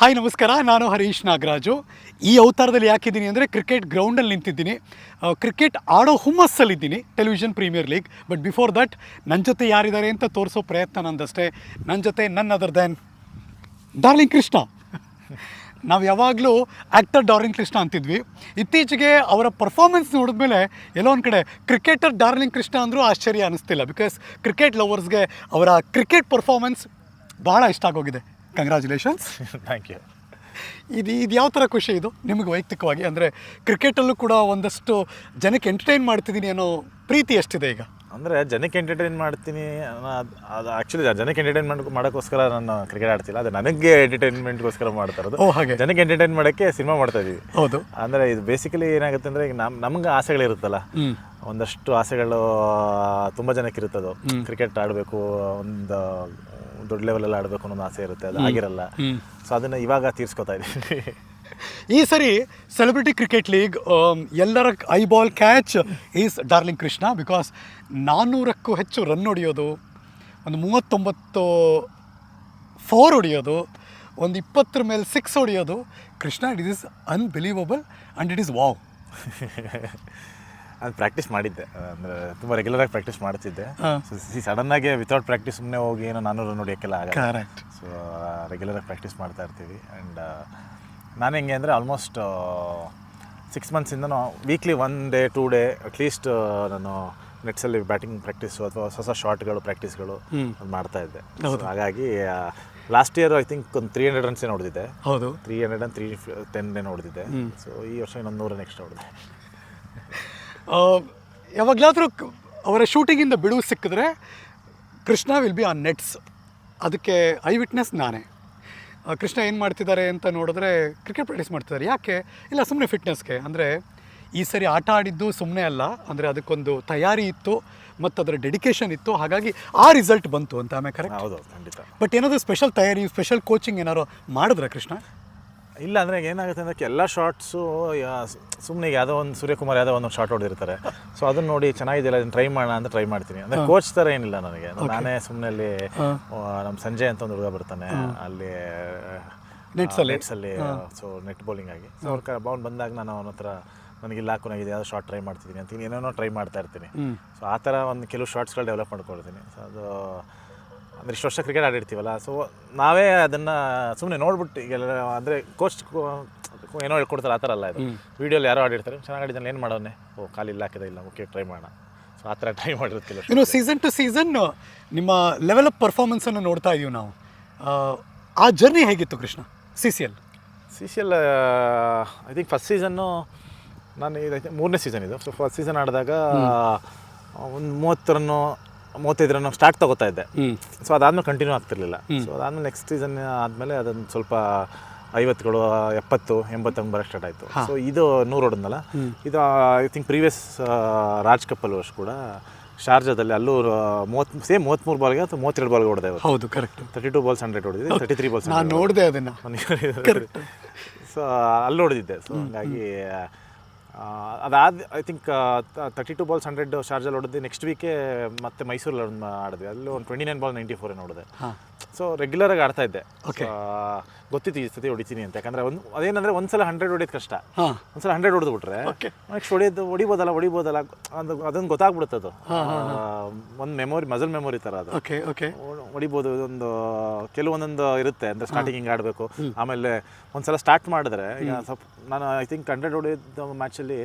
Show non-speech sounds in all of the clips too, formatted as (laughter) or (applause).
Hi, ನಮಸ್ಕಾರ. ನಾನು ಹರೀಶ್ ನಾಗರಾಜು. ಈ ಅವತಾರದಲ್ಲಿ ಯಾಕಿದ್ದೀನಿ ಅಂದರೆ ಕ್ರಿಕೆಟ್ ಗ್ರೌಂಡಲ್ಲಿ ನಿಂತಿದ್ದೀನಿ. ಕ್ರಿಕೆಟ್ ಆಡೋ ಹುಮ್ಮಸ್ಸಲ್ಲಿದ್ದೀನಿ, television premier league. But before that ನನ್ನ ಜೊತೆ ಯಾರಿದ್ದಾರೆ ಅಂತ ತೋರಿಸೋ ಪ್ರಯತ್ನ ನಂದಷ್ಟೇ. ನನ್ನ ಜೊತೆ ನನ್ನ ಅದರ್ ದೆನ್ ಡಾರ್ಲಿಂಗ್ ಕೃಷ್ಣ. ನಾವು ಯಾವಾಗಲೂ ಆ್ಯಕ್ಟರ್ ಡಾರ್ಲಿಂಗ್ ಕೃಷ್ಣ ಅಂತಿದ್ವಿ. ಇತ್ತೀಚೆಗೆ ಅವರ ಪರ್ಫಾರ್ಮೆನ್ಸ್ ನೋಡಿದ್ಮೇಲೆ ಎಲ್ಲೋ ಒಂದು ಕಡೆ ಕ್ರಿಕೆಟರ್ ಡಾರ್ಲಿಂಗ್ ಕೃಷ್ಣ ಅಂದರೂ ಆಶ್ಚರ್ಯ ಅನ್ನಿಸ್ತಿಲ್ಲ ಬಿಕಾಸ್ ಕ್ರಿಕೆಟ್ ಲವರ್ಸ್ಗೆ ಅವರ ಕ್ರಿಕೆಟ್ ಪರ್ಫಾರ್ಮೆನ್ಸ್ ಭಾಳ ಇಷ್ಟ ಆಗೋಗಿದೆ. ಕಂಗ್ರ್ಯಾಚುಲೇಷನ್ಸ್ ಥ್ಯಾಂಕ್ ಯು ಇದು ಇದು ಯಾವ ಥರ ಖುಷಿ ಇದು? ನಿಮಗೆ ವೈಯಕ್ತಿಕವಾಗಿ ಅಂದರೆ ಕ್ರಿಕೆಟಲ್ಲೂ ಕೂಡ ಒಂದಷ್ಟು ಜನಕ್ಕೆ ಎಂಟರ್ಟೈನ್ ಮಾಡ್ತಿದ್ದೀನಿ ಅನ್ನೋ ಪ್ರೀತಿ ಎಷ್ಟಿದೆ ಈಗ? ಅಂದರೆ ಜನಕ್ಕೆ ಎಂಟರ್ಟೈನ್ ಮಾಡ್ತೀನಿ ಅದ್- ಆ್ಯಕ್ಚುಲಿ ಜನಕ್ಕೆ ಎಂಟರ್ಟೈನ್ಮೆಂಟ್ ಮಾಡಿ ಮಾಡೋಕ್ಕೋಸ್ಕರ ನಾನು ಕ್ರಿಕೆಟ್ ಆಡ್ತಿಲ್ಲ ಅದು ನನಗೆ ಎಂಟರ್ಟೈನ್ಮೆಂಟ್ಗೋಸ್ಕರ ಮಾಡ್ತಾ ಇರೋದು. ಓ ಹಾಗೆ. ಜನಕ್ಕೆ ಎಂಟರ್ಟೈನ್ ಮಾಡೋಕ್ಕೆ ಸಿನಿಮಾ ಮಾಡ್ತಾ ಇದ್ದೀವಿ. ಹೌದು. ಅಂದರೆ ಇದು ಬೇಸಿಕಲಿ ಏನಾಗುತ್ತೆ ಅಂದರೆ ಈಗ ನಮ್ಮ ನಮ್ಗೆ ಆಸೆಗಳಿರುತ್ತಲ್ಲ. ಒಂದಷ್ಟು ಆಸೆಗಳು ತುಂಬ ಜನಕ್ಕೆ ಇರುತ್ತದು. ಕ್ರಿಕೆಟ್ ಆಡಬೇಕು ಒಂದು ದೊಡ್ಡ ಲೆವೆಲಲ್ಲಿ ಆಡಬೇಕು ಅನ್ನೋ ಆಸೆ ಇರುತ್ತೆ ಅದು ಆಗಿರಲ್ಲ. ಸೊ ಅದನ್ನು ಇವಾಗ ತೀರ್ಸ್ಕೊತಾ ಇದ್ದೀನಿ ಈ ಸರಿ ಸೆಲೆಬ್ರಿಟಿ ಕ್ರಿಕೆಟ್ ಲೀಗ್ ಎಲ್ಲರ eyeball catch is darling Krishna because ನಾನ್ನೂರಕ್ಕೂ ಹೆಚ್ಚು ರನ್ ಹೊಡೆಯೋದು ಒಂದು ಮೂವತ್ತೊಂಬತ್ತು ಫೋರ್ ಹೊಡೆಯೋದು ಒಂದು ಇಪ್ಪತ್ತರ ಮೇಲೆ ಸಿಕ್ಸ್ ಹೊಡೆಯೋದು Krishna it is unbelievable and it is wow ಅದು ಪ್ರಾಕ್ಟೀಸ್ ಮಾಡಿದ್ದೆ. ಅಂದರೆ ತುಂಬ ರೆಗ್ಯುಲರಾಗಿ ಪ್ರಾಕ್ಟೀಸ್ ಮಾಡ್ತಿದ್ದೆ. ಸಡನ್ನಾಗಿ ವಿತೌಟ್ ಪ್ರಾಕ್ಟೀಸ್ ಸುಮ್ಮನೆ ಹೋಗಿ ಏನೋ ನಾನ್ನೂರು ನೋಡಿಯೋಕ್ಕೆಲ್ಲ ಆಗಲ್ಲ. ಕರೆಕ್ಟ್ ಸೊ ರೆಗ್ಯುಲರಾಗಿ ಪ್ರಾಕ್ಟೀಸ್ ಮಾಡ್ತಾ ಇರ್ತೀವಿ. ಆ್ಯಂಡ್ ನಾನು ಹೆಂಗೆ ಅಂದರೆ almost six ಮಂತ್ಸಿಂದನೂ weekly one day two day at least ನಾನು ನೆಟ್ಸಲ್ಲಿ ಬ್ಯಾಟಿಂಗ್ ಪ್ರಾಕ್ಟೀಸು ಅಥವಾ ಹೊಸ ಹೊಸ ಶಾರ್ಟ್ಗಳು ಪ್ರಾಕ್ಟೀಸ್ಗಳು. ಮಾಡ್ತಾ ಇದ್ದೆ. ಹಾಗಾಗಿ ಲಾಸ್ಟ್ ಇಯರ್ ಐ ಥಿಂಕ್ ಒಂದು ತ್ರೀ ಹಂಡ್ರೆಡ್ ರನ್ಸೇ ನೋಡಿದೆ ಹೌದು. Three hundred and three ten ನೋಡಿದ್ದೆ ಸೊ ಈ ವರ್ಷ ಇನ್ನೊಂದು ನೂರ ನೆಕ್ಸ್ಟ್ ನೋಡಿದೆ. ಯಾವಾಗಲಾದರೂ ಅವರ ಶೂಟಿಂಗಿಂದ ಬಿಡುವು ಸಿಕ್ಕಿದ್ರೆ Krishna will be on nets ಅದಕ್ಕೆ ಐ ವಿಟ್ನೆಸ್ ನಾನೇ. ಆ, ಕೃಷ್ಣ ಏನು ಮಾಡ್ತಿದ್ದಾರೆ ಅಂತ ನೋಡಿದ್ರೆ ಕ್ರಿಕೆಟ್ ಪ್ರಾಕ್ಟೀಸ್ ಮಾಡ್ತಿದ್ದಾರೆ. ಯಾಕೆ? ಇಲ್ಲ ಸುಮ್ಮನೆ ಫಿಟ್ನೆಸ್ಗೆ ಅಂದರೆ ಈ ಸರಿ ಆಟ ಆಡಿದ್ದು ಸುಮ್ಮನೆ ಅಲ್ಲ. ಅಂದರೆ ಅದಕ್ಕೊಂದು ತಯಾರಿ ಇತ್ತು ಮತ್ತು ಅದರ ಡೆಡಿಕೇಶನ್ ಇತ್ತು. ಹಾಗಾಗಿ ಆ ರಿಸಲ್ಟ್ ಬಂತು ಅಂತ ಆಮೇಲೆ ಕರೆಕ್ಟ್ ಹೌದು ಖಂಡಿತ. ಬಟ್ ಏನಾದರೂ ಸ್ಪೆಷಲ್ ತಯಾರಿ ಸ್ಪೆಷಲ್ ಕೋಚಿಂಗ್ ಏನಾದ್ರು ಮಾಡಿದ್ರ ಕೃಷ್ಣ? ಇಲ್ಲ ಅಂದರೆ ಏನಾಗುತ್ತೆ ಅಂದರೆ ಎಲ್ಲ ಶಾರ್ಟ್ಸು ಸುಮ್ಮನೆ ಯಾವುದೋ ಒಂದು ಸೂರ್ಯಕುಮಾರ್ ಯಾವುದೋ ಒಂದು ಶಾರ್ಟ್ ಹೊಡೆದಿರ್ತಾರೆ. ಸೊ ಅದನ್ನ ನೋಡಿ ಚೆನ್ನಾಗಿದೆಯಲ್ಲ ಅದನ್ನ ಟ್ರೈ ಮಾಡೋಣ ಅಂತ ಟ್ರೈ ಮಾಡ್ತೀನಿ. ಅಂದರೆ ಕೋಚ್ ಥರ ಏನಿಲ್ಲ ನನಗೆ. ನಾನೇ ಸುಮ್ಮನೆ ಅಲ್ಲಿ ನಮ್ಮ ಸಂಜಯ್ ಅಂತ ಒಂದು ಹುಡುಗ ಬರ್ತಾನೆ. ಅಲ್ಲಿ ನೆಟ್ಸಲ್ಲಿ ನೆಟ್ಸಲ್ಲಿ ಸೊ ನೆಟ್ ಬೌಲಿಂಗ್ ಆಗಿ. ಸೊ ಅವ್ರ ಬೌಂಡ್ ಬಂದಾಗ ನಾನು ಅವನ ಹತ್ರ ನನಗೆ ಇಲ್ಲ ಹಾಕೋನಾಗಿದೆ ಯಾವುದೋ ಶಾರ್ಟ್ ಟ್ರೈ ಮಾಡ್ತಿದ್ದೀನಿ ಅಂತ ಏನೇನೋ ಟ್ರೈ ಮಾಡ್ತಾ ಇರ್ತೀನಿ. ಸೊ ಆ ಥರ ಒಂದು ಕೆಲವು ಶಾರ್ಟ್ಸ್ಗಳು ಡೆವಲಪ್ ಮಾಡ್ಕೊಳ್ತೀನಿ. ಸೊ ಅದು ಅಂದರೆ ಇಷ್ಟು ವರ್ಷ ಕ್ರಿಕೆಟ್ ಆಡಿರ್ತೀವಲ್ಲ ಸೊ ನಾವೇ ಅದನ್ನು ಸುಮ್ಮನೆ ನೋಡ್ಬಿಟ್ಟು ಈಗ ಅಂದರೆ ಕೋಚ್ ಏನೋ ಹೇಳ್ಕೊಡ್ತಾರೆ ಆ ಥರ ಅಲ್ಲ ಇದು. ವೀಡಿಯೋಲಿ ಯಾರೋ ಆಡಿರ್ತಾರೆ ಚೆನ್ನಾಗಿ ಆಡಿದ್ದಾನೆ ಏನು ಮಾಡೋನೆ? ಓ ಕಾಲು ಇಲ್ಲ ಹಾಕಿದೆ ಇಲ್ಲ ಓಕೆ ಟ್ರೈ ಮಾಡೋಣ. ಸೊ ಆ ಥರ ಟ್ರೈ ಮಾಡಿರ್ತಿಲ್ಲ ಇನ್ನು ಸೀಸನ್ ಟು ಸೀಸನ್ ನಿಮ್ಮ ಲೆವೆಲ್ ಅಪ್ ಪರ್ಫಾರ್ಮೆನ್ಸನ್ನು ನೋಡ್ತಾ ಇದೀವಿ ನಾವು. ಆ, ಜರ್ನಿ ಹೇಗಿತ್ತು Krishna C C L C C L I think first season ನಾನು ಇದೈತೆ ಮೂರನೇ ಸೀಸನ್ ಇದು. ಸೊ ಫಸ್ಟ್ ಸೀಸನ್ ಆಡಿದಾಗ ಒಂದು ಮೂವತ್ತು ರನ್ನು ಮೂವತ್ತೈದು ನಾವು ಸ್ಟಾರ್ಟ್ ತಗೋತಾ ಇದ್ದೆ. ಸೊ ಅದಾದ್ಮೇಲೆ ಕಂಟಿನ್ಯೂ ಆಗ್ತಿರ್ಲಿಲ್ಲ. ಸೊ ಅದಾದ್ಮೇಲೆ ನೆಕ್ಸ್ಟ್ ಸೀಸನ್ ಆದಮೇಲೆ ಅದೊಂದು ಸ್ವಲ್ಪ ಐವತ್ತುಗಳು ಎಪ್ಪತ್ತು ಎಂಬತ್ತು ಹಂಗೆ ಬರೋಕ್ಕೆ ಸ್ಟಾರ್ಟ್ ಆಯಿತು ಸೊ ಇದು ನೂರು ಹೊಡೆದ್ನಲ್ಲ? ಇದು ಐ ಥಿಂಕ್ ಪ್ರೀವಿಯಸ್ ರಾಜ್ ಕಪ್ಪಲ್ ವರ್ಷ ಕೂಡ ಶಾರ್ಜಾದಲ್ಲಿ ಅಲ್ಲೂ ಮೂವತ್ ಸೇಮ್ ಮೂವತ್ತ್ಮೂರು ಬಾಲ್ಗೆ ಅಥವಾ ಮೂವತ್ತೆರಡು ಬಾಲ್ಗೆ ಹೊಡೆದೆ ಹೌದು correct thirty two balls hundred ಹೊಡೆದಿದೆ ತರ್ಟಿ ತ್ರೀ ಬಾಲ್ಸ್ ನೋಡಿದೆ ಅದನ್ನು. ಸೊ ಅಲ್ಲಿ ಹೊಡೆದಿದ್ದೆ. ಸೊ ಹಂಗಾಗಿ ಅದಾದ I think thirty two balls hundred ಶಾರ್ಜಲ್ಲಿ ಹೊಡೆದು ನೆಕ್ಸ್ಟ್ ವೀಕೆ ಮತ್ತೆ ಮೈಸೂರಲ್ಲಿ ಆಡಿದ್ವಿ. ಅಲ್ಲಿ ಒಂದು twenty nine ball ninety four ನೋಡಿದೆ. ಹಾಂ. ಸೊ ರೆಗ್ಯುಲರಾಗಿ ಆಡ್ತಾ ಇದ್ದೆ. ಗೊತ್ತಿತ್ತು ಈ ಸತಿ ಹೊಡಿತೀನಿ ಅಂತ. ಯಾಕಂದ್ರೆ ಒಂದು ಅದೇನಂದ್ರೆ ಒಂದ್ಸಲ ಹಂಡ್ರೆಡ್ ಹೊಡಿಯೋದು ಕಷ್ಟ. ಒಂದ್ಸಲ ಹಂಡ್ರೆಡ್ ಹೊಡೆದು ಬಿಟ್ರೆ. ನೆಕ್ಸ್ಟ್ ಹೊಡಿಯೋದು ಹೊಡಿಬೋದಲ್ಲ ಹೊಡಿಬೋದಲ್ಲ ಅದು ಅದೊಂದು ಗೊತ್ತಾಗ್ಬಿಡುತ್ತೆ ಅದು. ಒಂದು ಮೆಮೊರಿ ಮಜಲ್ ಮೆಮೊರಿ ತರ ಅದು. ಹೊಡಿಬೋದು ಒಂದು ಕೆಲವೊಂದೊಂದು ಇರುತ್ತೆ. ಅಂದ್ರೆ ಸ್ಟಾರ್ಟಿಂಗ್ ಹಿಂಗೆ ಆಡಬೇಕು. ಆಮೇಲೆ ಒಂದ್ಸಲ ಸ್ಟಾರ್ಟ್ ಮಾಡಿದ್ರೆ ಈಗ ಸ್ವಲ್ಪ ನಾನು ಐ ಥಿಂಕ್ ಹಂಡ್ರೆಡ್ ಹೊಡೆಯೋದು ಮ್ಯಾಚಲ್ಲಿ